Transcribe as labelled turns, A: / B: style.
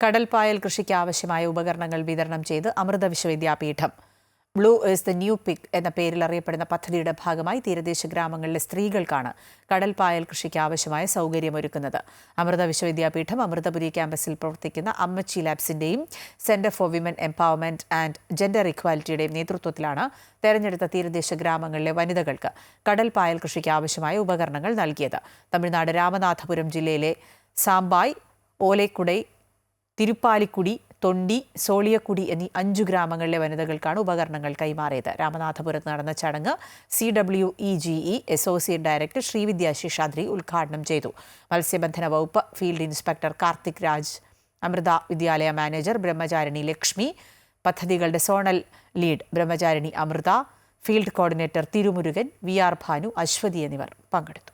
A: കടൽപ്പായൽ കൃഷിക്ക് ആവശ്യമായ ഉപകരണങ്ങൾ വിതരണം ചെയ്ത് Amrita Vishwa Vidyapeetham. Blue is the new pink എന്ന പേരിൽ അറിയപ്പെടുന്ന പദ്ധതിയുടെ ഭാഗമായി തീരദേശ ഗ്രാമങ്ങളിലെ സ്ത്രീകൾക്കാണ് കടൽപ്പായൽ കൃഷിക്ക് ആവശ്യമായ സൗകര്യമൊരുക്കുന്നത് അമൃത വിശ്വവിദ്യാപീഠം അമൃതപുരി ക്യാമ്പസിൽ പ്രവർത്തിക്കുന്ന Ammachi ലാബ്സിന്റെയും centre for women empowerment and gender ഇക്വാലിറ്റിയുടെയും നേതൃത്വത്തിലാണ് തെരഞ്ഞെടുത്ത തീരദേശ ഗ്രാമങ്ങളിലെ വനിതകൾക്ക് കടൽപ്പായൽ കൃഷിക്ക് ആവശ്യമായ ഉപകരണങ്ങൾ നൽകിയത്. തമിഴ്നാട് രാമനാഥപുരം ജില്ലയിലെ സാമ്പായ് ഓലേക്കുടൈ തിരുപ്പാലിക്കുടി തൊണ്ടി സോളിയക്കുടി എന്നീ അഞ്ചു ഗ്രാമങ്ങളിലെ വനിതകൾക്കാണ് ഉപകരണങ്ങൾ കൈമാറിയത്. രാമനാഥപുരത്ത് നടന്ന ചടങ്ങ് C W E G E associate director Shrividya Seshadri ഉദ്ഘാടനം ചെയ്തു. മത്സ്യബന്ധന വകുപ്പ് field inspector Karthik Raj Amrita Vidyalaya manager Brahmacharini Lakshmi പദ്ധതികളുടെ zonal lead Brahmacharini Amrita field coordinator Thirumurugan V R Bhanu Ashwathi എന്നിവർ പങ്കെടുത്തു.